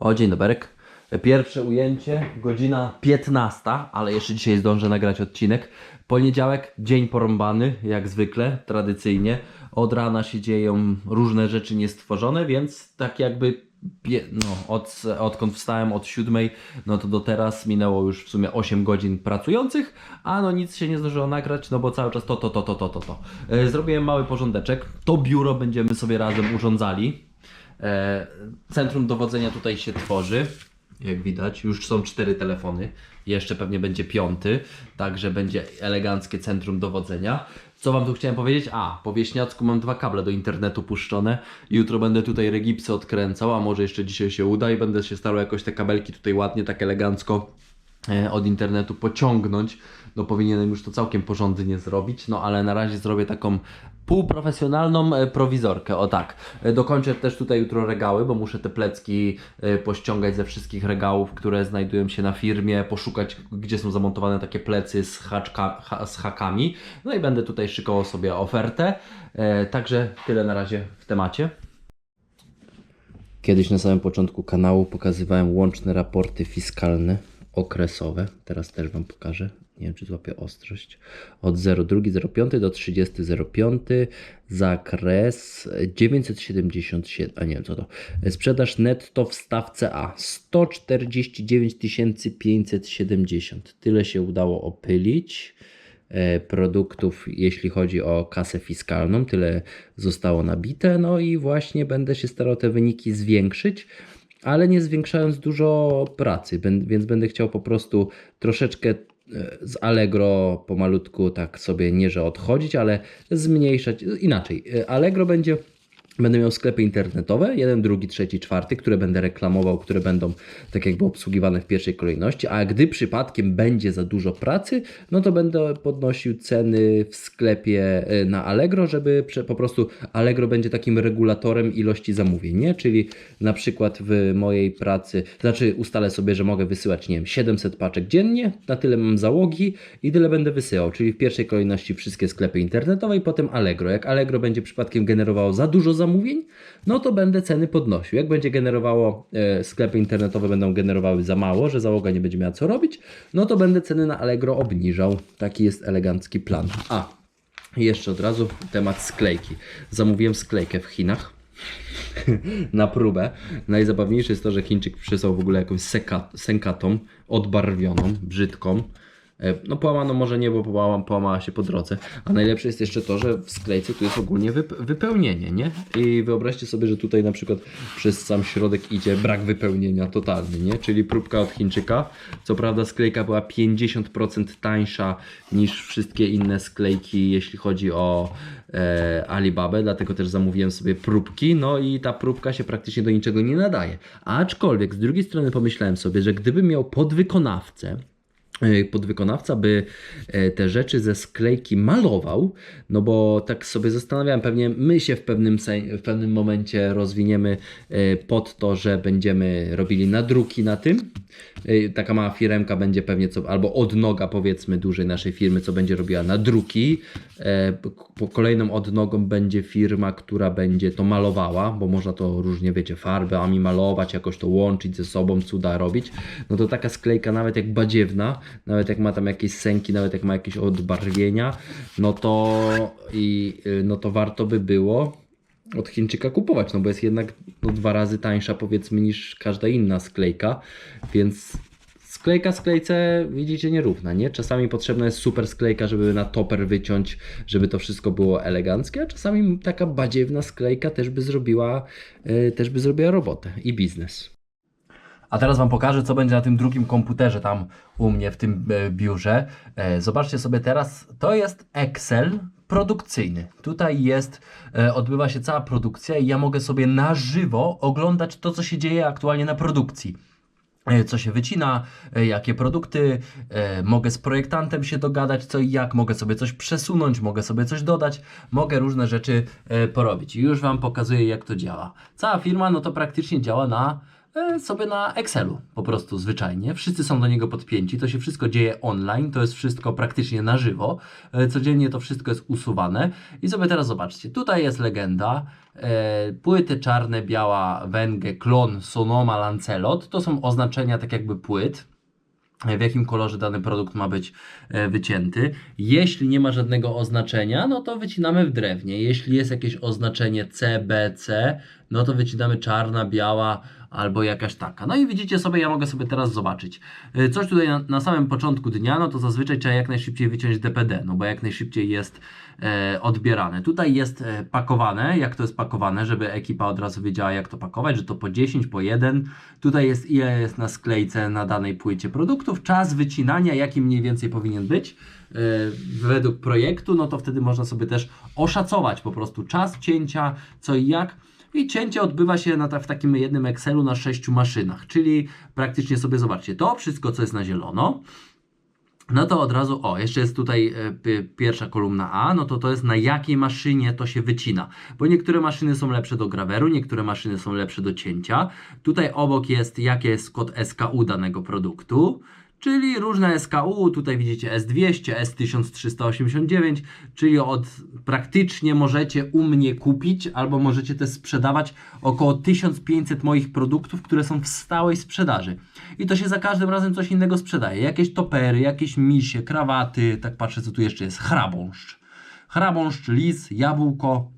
O, dzień dobry. Pierwsze ujęcie, godzina 15, ale jeszcze dzisiaj zdążę nagrać odcinek. Poniedziałek, dzień porąbany, jak zwykle, tradycyjnie. Od rana się dzieją różne rzeczy niestworzone, więc tak jakby no, od, odkąd wstałem od siódmej, no to do teraz minęło już w sumie 8 godzin pracujących, a no nic się nie zdążyło nagrać, no bo cały czas to, to, to, to, to, to, to. E, Zrobiłem mały porządeczek. To biuro będziemy sobie razem urządzali. E, Centrum dowodzenia tutaj się tworzy. Jak widać, już są cztery telefony. Jeszcze pewnie będzie piąty, także będzie eleganckie centrum dowodzenia. Co wam tu chciałem powiedzieć? A, po wieśniacku mam dwa kable do internetu puszczone. Jutro będę tutaj regipsy odkręcał, a może jeszcze dzisiaj się uda i będę się starał jakoś te kabelki tutaj ładnie, tak elegancko e, od internetu pociągnąć. No powinienem już to całkiem porządnie zrobić, no ale na razie zrobię taką półprofesjonalną e, prowizorkę, o tak. E, Dokończę też tutaj jutro regały, bo muszę te plecki e, pościągać ze wszystkich regałów, które znajdują się na firmie, poszukać gdzie są zamontowane takie plecy z, haczka, ha, z hakami. No i będę tutaj szykował sobie ofertę. Także tyle na razie w temacie. Kiedyś na samym początku kanału pokazywałem łączne raporty fiskalne okresowe. Teraz też Wam pokażę. Nie wiem, czy złapię ostrość. Od 02.05 do 30.05 zakres 977, a nie wiem co to. Sprzedaż netto w stawce A 149 570. Tyle się udało opylić e, produktów, jeśli chodzi o kasę fiskalną. Tyle zostało nabite. No i właśnie będę się starał te wyniki zwiększyć, ale nie zwiększając dużo pracy, więc będę chciał po prostu troszeczkę e, z Allegro pomalutku tak sobie nie że odchodzić, ale zmniejszać. Inaczej, e, Allegro będzie Będę miał sklepy internetowe, jeden, drugi, trzeci, czwarty, które będę reklamował, które będą tak jakby obsługiwane w pierwszej kolejności, a gdy przypadkiem będzie za dużo pracy, no to będę podnosił ceny w sklepie e, na Allegro, żeby po prostu Allegro będzie takim regulatorem ilości zamówień, nie? Czyli na przykład w mojej pracy, znaczy ustalę sobie, że mogę wysyłać, nie wiem, 700 paczek dziennie, na tyle mam załogi i tyle będę wysyłał, czyli w pierwszej kolejności wszystkie sklepy internetowe i potem Allegro. Jak Allegro będzie przypadkiem generowało za dużo zamówień, no to będę ceny podnosił. Jak będzie generowało, e, sklepy internetowe będą generowały za mało, że załoga nie będzie miała co robić, no to będę ceny na Allegro obniżał. Taki jest elegancki plan. A, jeszcze od razu temat sklejki. Zamówiłem sklejkę w Chinach na próbę. Najzabawniejsze jest to, że Chińczyk przysłał w ogóle jakąś seka, sękatą, odbarwioną, brzydką. E, No połamano może nie, bo połama, połamała się po drodze. A najlepsze jest jeszcze to, że w sklejce tu jest ogólnie wyp- wypełnienie, nie? I wyobraźcie sobie, że tutaj na przykład przez sam środek idzie brak wypełnienia totalny, nie? Czyli próbka od Chińczyka. Co prawda sklejka była 50% tańsza niż wszystkie inne sklejki, jeśli chodzi o e, Alibabę, dlatego też zamówiłem sobie próbki, no i ta próbka się praktycznie do niczego nie nadaje. Aczkolwiek z drugiej strony pomyślałem sobie, że gdybym miał podwykonawcę, podwykonawca by e, te rzeczy ze sklejki malował, no bo tak sobie zastanawiałem, pewnie my się w pewnym, w pewnym momencie rozwiniemy e, pod to, że będziemy robili nadruki na tym. E, Taka mała firemka będzie pewnie, co, albo odnoga powiedzmy dużej naszej firmy, co będzie robiła nadruki. E, Po kolejną odnogą będzie firma, która będzie to malowała, bo można to różnie, wiecie, farbami malować, jakoś to łączyć ze sobą, cuda robić. No to taka sklejka nawet jak badziewna, nawet jak ma tam jakieś sęki, nawet jak ma jakieś odbarwienia, no to i y, no to warto by było od Chińczyka kupować, no bo jest jednak no, dwa razy tańsza powiedzmy niż każda inna sklejka, więc sklejka sklejce widzicie nierówna, nie? Czasami potrzebna jest super sklejka, żeby na toper wyciąć, żeby to wszystko było eleganckie, a czasami taka badziewna sklejka też by zrobiła, y, też by zrobiła robotę i biznes. A teraz Wam pokażę, co będzie na tym drugim komputerze tam u mnie w tym e, biurze. E, Zobaczcie sobie teraz, to jest Excel produkcyjny. Tutaj jest, e, odbywa się cała produkcja i ja mogę sobie na żywo oglądać to, co się dzieje aktualnie na produkcji. E, Co się wycina, e, jakie produkty, mogę z projektantem się dogadać, co i jak, mogę sobie coś przesunąć, mogę sobie coś dodać, mogę różne rzeczy porobić. I już Wam pokazuję, jak to działa. Cała firma, no to praktycznie działa na sobie na Excelu, po prostu zwyczajnie. Wszyscy są do niego podpięci, to się wszystko dzieje online, to jest wszystko praktycznie na żywo. E, Codziennie to wszystko jest usuwane. I sobie teraz zobaczcie, tutaj jest legenda, e, płyty czarne, biała, węgę, klon, sonoma, lancelot, to są oznaczenia tak jakby płyt w jakim kolorze dany produkt ma być e, wycięty. Jeśli nie ma żadnego oznaczenia, no to wycinamy w drewnie. Jeśli jest jakieś oznaczenie C, B, C, no to wycinamy czarna, biała albo jakaś taka. No i widzicie sobie, ja mogę sobie teraz zobaczyć. E, Coś tutaj na, na samym początku dnia, no to zazwyczaj trzeba jak najszybciej wyciąć DPD, no bo jak najszybciej jest e, odbierane. Tutaj jest e, pakowane, jak to jest pakowane, żeby ekipa od razu wiedziała jak to pakować, że to po 10, po 1. Tutaj jest ile jest na sklejce na danej płycie produktów, czas wycinania, jaki mniej więcej powinien być e, według projektu, no to wtedy można sobie też oszacować po prostu czas cięcia, co i jak. I cięcie odbywa się na w takim jednym Excelu na sześciu maszynach, czyli praktycznie sobie zobaczcie, to wszystko co jest na zielono, no to od razu, o, jeszcze jest tutaj pi- pierwsza kolumna A, no to to jest na jakiej maszynie to się wycina. Bo niektóre maszyny są lepsze do graweru, niektóre maszyny są lepsze do cięcia. Tutaj obok jest, jaki jest kod SKU danego produktu. Czyli różne SKU, tutaj widzicie S200, S1389, czyli od praktycznie możecie u mnie kupić albo możecie też sprzedawać około 1500 moich produktów, które są w stałej sprzedaży. I to się za każdym razem coś innego sprzedaje. Jakieś topery, jakieś misie, krawaty, tak patrzę co tu jeszcze jest, chrabąszcz. Chrabąszcz, lis, jabłko,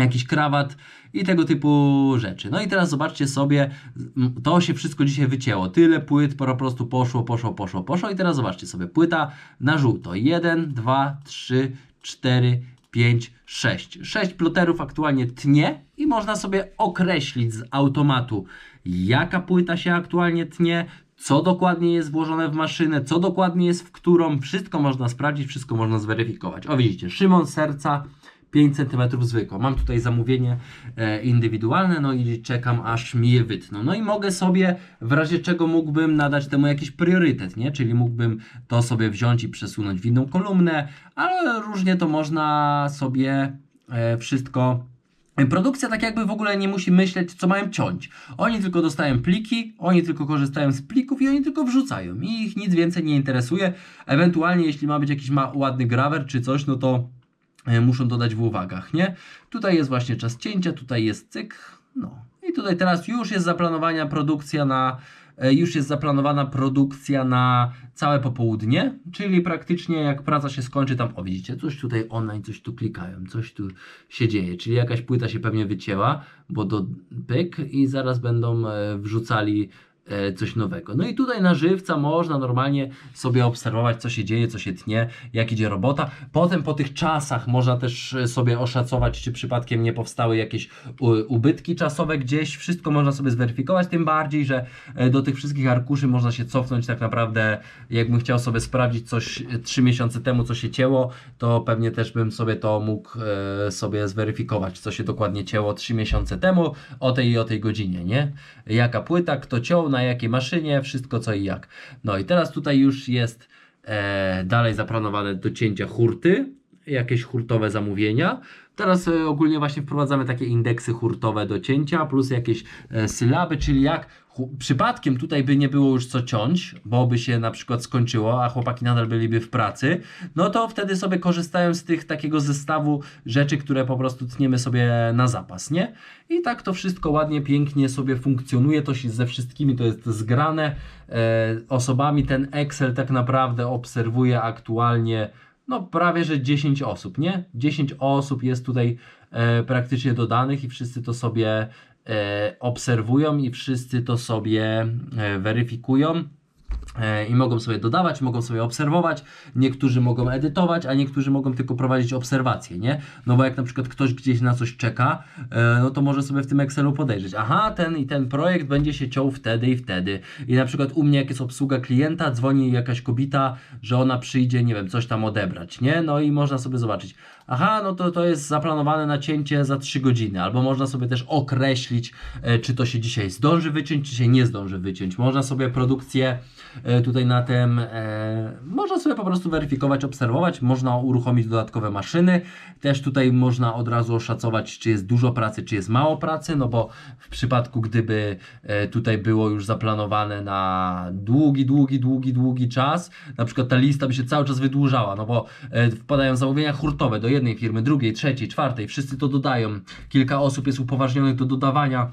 jakiś krawat i tego typu rzeczy. No i teraz zobaczcie sobie, m, to się wszystko dzisiaj wycięło. Tyle płyt po prostu poszło, poszło, poszło, poszło i teraz zobaczcie sobie, płyta na żółto. 1, 2, 3, 4, 5, 6. 6 ploterów aktualnie tnie i można sobie określić z automatu, jaka płyta się aktualnie tnie, co dokładnie jest włożone w maszynę, co dokładnie jest w którą. Wszystko można sprawdzić, wszystko można zweryfikować. O widzicie, Szymon Serca 5 cm zwykła. Mam tutaj zamówienie e, indywidualne, no i czekam aż mi je wytną. No i mogę sobie, w razie czego mógłbym nadać temu jakiś priorytet, nie? Czyli mógłbym to sobie wziąć i przesunąć w inną kolumnę, ale różnie to można sobie e, wszystko Produkcja tak jakby w ogóle nie musi myśleć, co mają ciąć. Oni tylko dostają pliki, oni tylko korzystają z plików i oni tylko wrzucają. I ich nic więcej nie interesuje. Ewentualnie, jeśli ma być jakiś ma ładny grawer czy coś, no to e, muszą dodać w uwagach, nie? Tutaj jest właśnie czas cięcia, tutaj jest cyk, no. I tutaj teraz już jest zaplanowana produkcja na, e, już jest zaplanowana produkcja na całe popołudnie, czyli praktycznie jak praca się skończy, tam, o widzicie, coś tutaj online, coś tu klikają, coś tu się dzieje, czyli jakaś płyta się pewnie wycięła, bo do pyk i zaraz będą e, wrzucali e, coś nowego. No i tutaj na żywca można normalnie sobie obserwować, co się dzieje, co się tnie, jak idzie robota. Potem po tych czasach można też e, sobie oszacować, czy przypadkiem nie powstały jakieś ubytki czasowe gdzieś. Wszystko można sobie zweryfikować, tym bardziej, że e, do tych wszystkich arkuszy można się cofnąć tak naprawdę, jakbym chciał sobie sprawdzić coś 3 miesiące temu, co się cięło, to pewnie też bym sobie to mógł e, sobie zweryfikować, co się dokładnie cięło 3 miesiące temu, o tej i o tej godzinie, nie? Jaka płyta, kto ciął, na jakiej maszynie, wszystko co i jak. No i teraz tutaj już jest e, dalej zaplanowane do cięcia hurty, jakieś hurtowe zamówienia. Teraz e, ogólnie właśnie wprowadzamy takie indeksy hurtowe do cięcia, plus jakieś e, sylaby, czyli jak przypadkiem tutaj by nie było już co ciąć, bo by się na przykład skończyło, a chłopaki nadal byliby w pracy, no to wtedy sobie korzystają z tych takiego zestawu rzeczy, które po prostu tniemy sobie na zapas, nie? I tak to wszystko ładnie, pięknie sobie funkcjonuje, to się ze wszystkimi to jest zgrane e, osobami, ten Excel tak naprawdę obserwuje aktualnie no prawie, że 10 osób, nie? 10 osób jest tutaj e, praktycznie dodanych i wszyscy to sobie obserwują i wszyscy to sobie e, weryfikują. E, I mogą sobie dodawać, mogą sobie obserwować, niektórzy mogą edytować, a niektórzy mogą tylko prowadzić obserwacje, nie? No bo jak na przykład ktoś gdzieś na coś czeka, e, no to może sobie w tym Excelu podejrzeć, aha, ten i ten projekt będzie się ciął wtedy i wtedy. I na przykład u mnie jak jest obsługa klienta, dzwoni jakaś kobieta, że ona przyjdzie, nie wiem, coś tam odebrać, nie? No i można sobie zobaczyć, aha, no to to jest zaplanowane na cięcie za 3 godziny, albo można sobie też określić, e, czy to się dzisiaj zdąży wyciąć, czy się nie zdąży wyciąć. Można sobie produkcję e, tutaj na tym, e, można sobie po prostu weryfikować, obserwować, można uruchomić dodatkowe maszyny, też tutaj można od razu oszacować, czy jest dużo pracy, czy jest mało pracy, no bo w przypadku, gdyby tutaj było już zaplanowane na długi, długi, długi, długi czas, na przykład ta lista by się cały czas wydłużała, no bo wpadają zamówienia hurtowe. Do jednej firmy, drugiej, trzeciej, czwartej, wszyscy to dodają, kilka osób jest upoważnionych do dodawania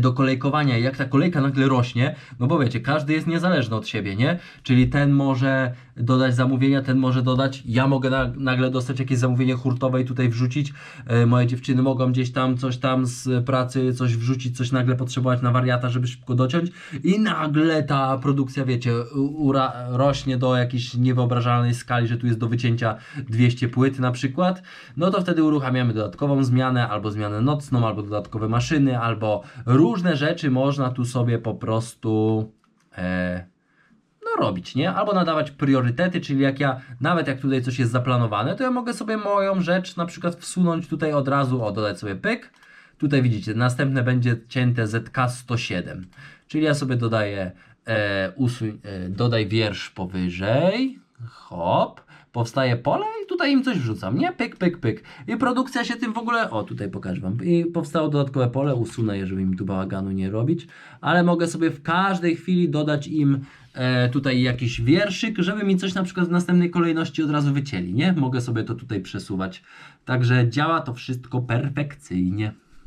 do kolejkowania jak ta kolejka nagle rośnie, no bo wiecie, każdy jest niezależny od siebie, nie? Czyli ten może dodać zamówienia, ten może dodać, ja mogę na, nagle dostać jakieś zamówienie hurtowe i tutaj wrzucić, e, moje dziewczyny mogą gdzieś tam coś tam z pracy, coś wrzucić, coś nagle potrzebować na wariata, żeby szybko dociąć i nagle ta produkcja, wiecie, ura, rośnie do jakiejś niewyobrażalnej skali, że tu jest do wycięcia 200 płyt na przykład, no to wtedy uruchamiamy dodatkową zmianę, albo zmianę nocną, albo dodatkowe maszyny, albo różne rzeczy można tu sobie po prostu e, no robić, nie? Albo nadawać priorytety, czyli jak ja, nawet jak tutaj coś jest zaplanowane, to ja mogę sobie moją rzecz na przykład wsunąć tutaj od razu, o, dodać sobie pyk, tutaj widzicie, następne będzie cięte ZK107, czyli ja sobie dodaję, e, usuń, e, dodaj wiersz powyżej, hop, powstaje pole i tutaj im coś wrzucam, nie? Pyk, pyk, pyk. I produkcja się tym w ogóle, o tutaj pokażę Wam, i powstało dodatkowe pole, usunę je, żeby im tu bałaganu nie robić, ale mogę sobie w każdej chwili dodać im e, tutaj jakiś wierszyk, żeby mi coś na przykład w następnej kolejności od razu wycięli, nie? Mogę sobie to tutaj przesuwać. Także działa to wszystko perfekcyjnie.